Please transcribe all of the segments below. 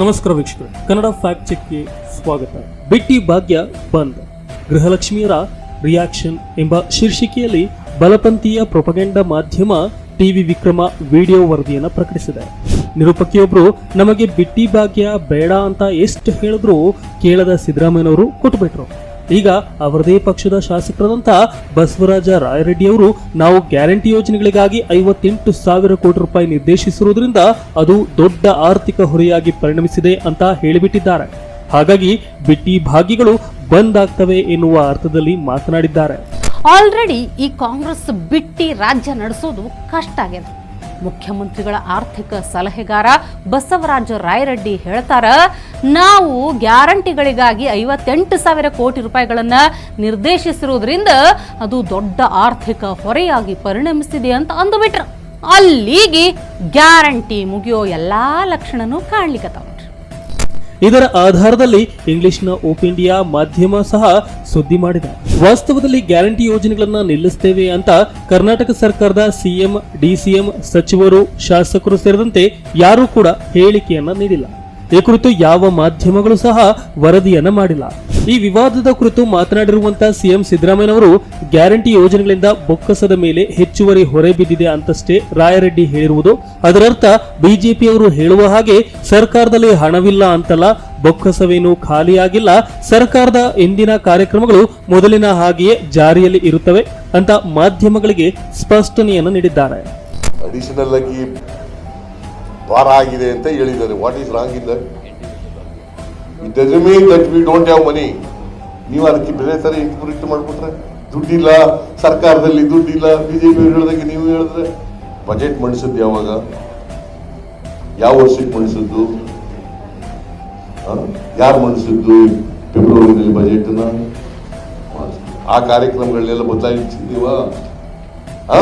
ನಮಸ್ಕಾರ ವೀಕ್ಷಕರೇ, ಕನ್ನಡ ಫ್ಯಾಕ್ಟ್ ಚೆಕ್ಗೆ ಸ್ವಾಗತ. ಬಿಟ್ಟಿ ಭಾಗ್ಯ ಬಂದ್. ಗೃಹಲಕ್ಷ್ಮಿಯರ ರಿಯಾಕ್ಷನ್ ಎಂಬ ಶೀರ್ಷಿಕೆಯಲ್ಲಿ ಬಲಪಂಥೀಯ ಪ್ರೊಪಗೆಂಡ ಮಾಧ್ಯಮ ಟಿವಿ ವಿಕ್ರಮ ವಿಡಿಯೋ ವರದಿಯನ್ನು ಪ್ರಕಟಿಸಿದೆ. ನಿರೂಪಕಿಯೊಬ್ರು, ನಮಗೆ ಬಿಟ್ಟಿ ಭಾಗ್ಯ ಬೇಡ ಅಂತ ಎಷ್ಟು ಹೇಳಿದ್ರು ಕೇಳದ ಸಿದ್ದರಾಮಯ್ಯನವರು ಕೊಟ್ಟುಬಿಟ್ರು ಈಗ ಅವರದೇ ಪಕ್ಷದ ಶಾಸಕರಾದಂತಹ ಬಸವರಾಜ ರಾಯರೆಡ್ಡಿಯವರು ನಾವು ಗ್ಯಾರಂಟಿ ಯೋಜನೆಗಳಿಗಾಗಿ ಐವತ್ತೆಂಟು ಸಾವಿರ ಕೋಟಿ ರೂಪಾಯಿ ನಿರ್ದೇಶಿಸಿರುವುದರಿಂದ ಅದು ದೊಡ್ಡ ಆರ್ಥಿಕ ಹೊರೆಯಾಗಿ ಪರಿಣಮಿಸಿದೆ ಅಂತ ಹೇಳಿಬಿಟ್ಟಿದ್ದಾರೆ. ಹಾಗಾಗಿ ಬಿಟ್ಟಿ ಭಾಗಿಗಳು ಬಂದ್ ಆಗ್ತವೆ ಎನ್ನುವ ಅರ್ಥದಲ್ಲಿ ಮಾತನಾಡಿದ್ದಾರೆ. ಆಲ್ರೆಡಿ ಈ ಕಾಂಗ್ರೆಸ್ ಬಿಟ್ಟಿ ರಾಜ್ಯ ನಡೆಸೋದು ಕಷ್ಟ ಆಗಿದೆ. ಮುಖ್ಯಮಂತ್ರಿಗಳ ಆರ್ಥಿಕ ಸಲಹೆಗಾರ ಬಸವರಾಜ ರಾಯರೆಡ್ಡಿ ಹೇಳ್ತಾರ, ನಾವು ಗ್ಯಾರಂಟಿಗಳಿಗಾಗಿ ಐವತ್ತೆಂಟು ಸಾವಿರ ಕೋಟಿ ರೂಪಾಯಿಗಳನ್ನು ನಿರ್ದೇಶಿಸಿರುವುದರಿಂದ ಅದು ದೊಡ್ಡ ಆರ್ಥಿಕ ಹೊರೆಯಾಗಿ ಪರಿಣಮಿಸಿದೆ ಅಂತ ಅಂದುಬಿಟ್ರು. ಅಲ್ಲಿಗೆ ಗ್ಯಾರಂಟಿ ಮುಗಿಯೋ ಎಲ್ಲಾ ಲಕ್ಷಣನೂ ಕಾಣ್ಲಿಕ್ಕತ್ತಾವ ಇದರ ಆಧಾರದಲ್ಲಿ ಇಂಗ್ಲಿಷ್ನ ಓಪ್ ಇಂಡಿಯಾ ಮಾಧ್ಯಮ ಸಹ ಸುದ್ದಿ ಮಾಡಿದೆ. ವಾಸ್ತವದಲ್ಲಿ ಗ್ಯಾರಂಟಿ ಯೋಜನೆಗಳನ್ನ ನಿಲ್ಲಿಸ್ತೇವೆ ಅಂತ ಕರ್ನಾಟಕ ಸರ್ಕಾರದ ಸಿಎಂ, ಡಿಸಿಎಂ ಸಚಿವರು, ಶಾಸಕರು ಸೇರಿದಂತೆ ಯಾರೂ ಕೂಡ ಹೇಳಿಕೆಯನ್ನ ನೀಡಿಲ್ಲ. ಈ ಕುರಿತು ಯಾವ ಮಾಧ್ಯಮಗಳು ಸಹ ವರದಿಯನ್ನ ಮಾಡಿಲ್ಲ. ಈ ವಿವಾದದ ಕುರಿತು ಮಾತನಾಡಿರುವಂತಹ ಸಿಎಂ ಸಿದ್ದರಾಮಯ್ಯನವರು ಗ್ಯಾರಂಟಿ ಯೋಜನೆಗಳಿಂದ ಬೊಕ್ಕಸದ ಮೇಲೆ ಹೆಚ್ಚುವರಿ ಹೊರೆ ಬಿದ್ದಿದೆ ಅಂತಷ್ಟೇ ರಾಯರೆಡ್ಡಿ ಹೇಳಿರುವುದು. ಅದರರ್ಥ ಬಿಜೆಪಿಯವರು ಹೇಳುವ ಹಾಗೆ ಸರ್ಕಾರದಲ್ಲಿ ಹಣವಿಲ್ಲ ಅಂತಲ್ಲ, ಬೊಕ್ಕಸವೇನು ಖಾಲಿಯಾಗಿಲ್ಲ ಸರ್ಕಾರದ ಎಂದಿನ ಕಾರ್ಯಕ್ರಮಗಳು ಮೊದಲಿನ ಹಾಗೆಯೇ ಜಾರಿಯಲ್ಲಿ ಇರುತ್ತವೆ ಅಂತ ಮಾಧ್ಯಮಗಳಿಗೆ ಸ್ಪಷ್ಟನೆಯನ್ನು ನೀಡಿದ್ದಾರೆ. ಭಾರ ಆಗಿದೆ ಅಂತ ಹೇಳಿದ್ದಾರೆ. What is wrong in that it that we don't have money ನೀವು ಅದಕ್ಕೆ ಬೇರೆ ಥರ ಇಂಪ್ರೂವ್ ಮಾಡಿಬಿಟ್ರೆ ದುಡ್ಡಿಲ್ಲ, ಸರ್ಕಾರದಲ್ಲಿ ದುಡ್ಡಿಲ್ಲ ಬಿಜೆಪಿ ಹೇಳಿದಾಗ ನೀವು ಹೇಳಿದ್ರೆ ಬಜೆಟ್ ಮಂಡಿಸಿದ್ದು ಯಾವಾಗ? ಯಾವ ವರ್ಷಕ್ಕೆ ಮಂಡಿಸಿದ್ದು ಯಾರು ಮಂಡಿಸಿದ್ದು ಫೆಬ್ರವರಿನಲ್ಲಿ ಬಜೆಟ್ನ ಆ ಕಾರ್ಯಕ್ರಮಗಳನ್ನೆಲ್ಲ ಬದಲಾಯಿಸಿದ್ದೀವ ಆ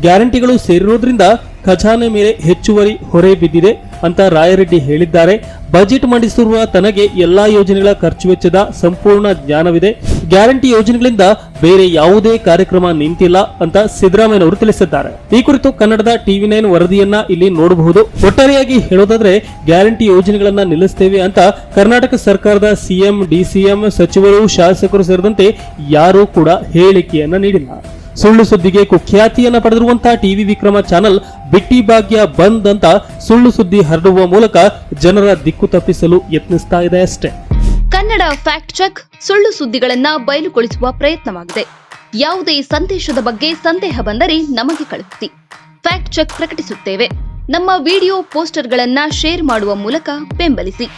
ಗ್ಯಾರಂಟಿಗಳು ಸೇರಿರೋದ್ರಿಂದ ಖಜಾನೆ ಮೇಲೆ ಹೆಚ್ಚುವರಿ ಹೊರೆ ಬಿದ್ದಿದೆ ಅಂತ ರಾಯರೆಡ್ಡಿ ಹೇಳಿದ್ದಾರೆ. ಬಜೆಟ್ ಮಂಡಿಸಿರುವ ತನಗೆ ಎಲ್ಲಾ ಯೋಜನೆಗಳ ಖರ್ಚು ವೆಚ್ಚದ ಸಂಪೂರ್ಣ ಜ್ಞಾನವಿದೆ. ಗ್ಯಾರಂಟಿ ಯೋಜನೆಗಳಿಂದ ಬೇರೆ ಯಾವುದೇ ಕಾರ್ಯಕ್ರಮ ನಿಂತಿಲ್ಲ ಅಂತ ಸಿದ್ದರಾಮಯ್ಯನವರು ತಿಳಿಸಿದ್ದಾರೆ. ಈ ಕುರಿತು ಕನ್ನಡದ ಟಿವಿ ನೈನ್ ವರದಿಯನ್ನ ಇಲ್ಲಿ ನೋಡಬಹುದು. ಒಟ್ಟಾರೆಯಾಗಿ ಹೇಳೋದಾದ್ರೆ ಗ್ಯಾರಂಟಿ ಯೋಜನೆಗಳನ್ನ ನಿಲ್ಲಿಸ್ತೇವೆ ಅಂತ ಕರ್ನಾಟಕ ಸರ್ಕಾರದ ಸಿಎಂ, ಡಿಸಿಎಂ ಸಚಿವರು, ಶಾಸಕರು ಸೇರಿದಂತೆ ಯಾರೂ ಕೂಡ ಹೇಳಿಕೆಯನ್ನ ನೀಡಿಲ್ಲ. ಸುಳ್ಳು ಸುದ್ದಿಗೆ ಕುಖ್ಯಾತಿಯನ್ನ ಪಡೆದಿರುವಂತಹ ಟಿವಿ ವಿಕ್ರಮ ಚಾನೆಲ್ ಬಿಟ್ಟಿ ಭಾಗ್ಯ ಬಂದ್ ಅಂತ ಸುಳ್ಳು ಸುದ್ದಿ ಹರಡುವ ಮೂಲಕ ಜನರ ದಿಕ್ಕು ತಪ್ಪಿಸಲು ಯತ್ನಿಸ್ತಾ ಇದೆ ಅಷ್ಟೇ. ಕನ್ನಡ ಫ್ಯಾಕ್ಟ್ ಚೆಕ್ ಸುಳ್ಳು ಸುದ್ದಿಗಳನ್ನ ಬಯಲುಗೊಳಿಸುವ ಪ್ರಯತ್ನವಾಗಿದೆ. ಯಾವುದೇ ಸಂದೇಶದ ಬಗ್ಗೆ ಸಂದೇಹ ಬಂದರೆ ನಮಗೆ ಕಳುಹಿಸಿ. ಫ್ಯಾಕ್ಟ್ ಚೆಕ್ ಪ್ರಕಟಿಸುತ್ತೇವೆ. ನಮ್ಮ ವಿಡಿಯೋ ಪೋಸ್ಟರ್ಗಳನ್ನ ಶೇರ್ ಮಾಡುವ ಮೂಲಕ ಬೆಂಬಲಿಸಿ.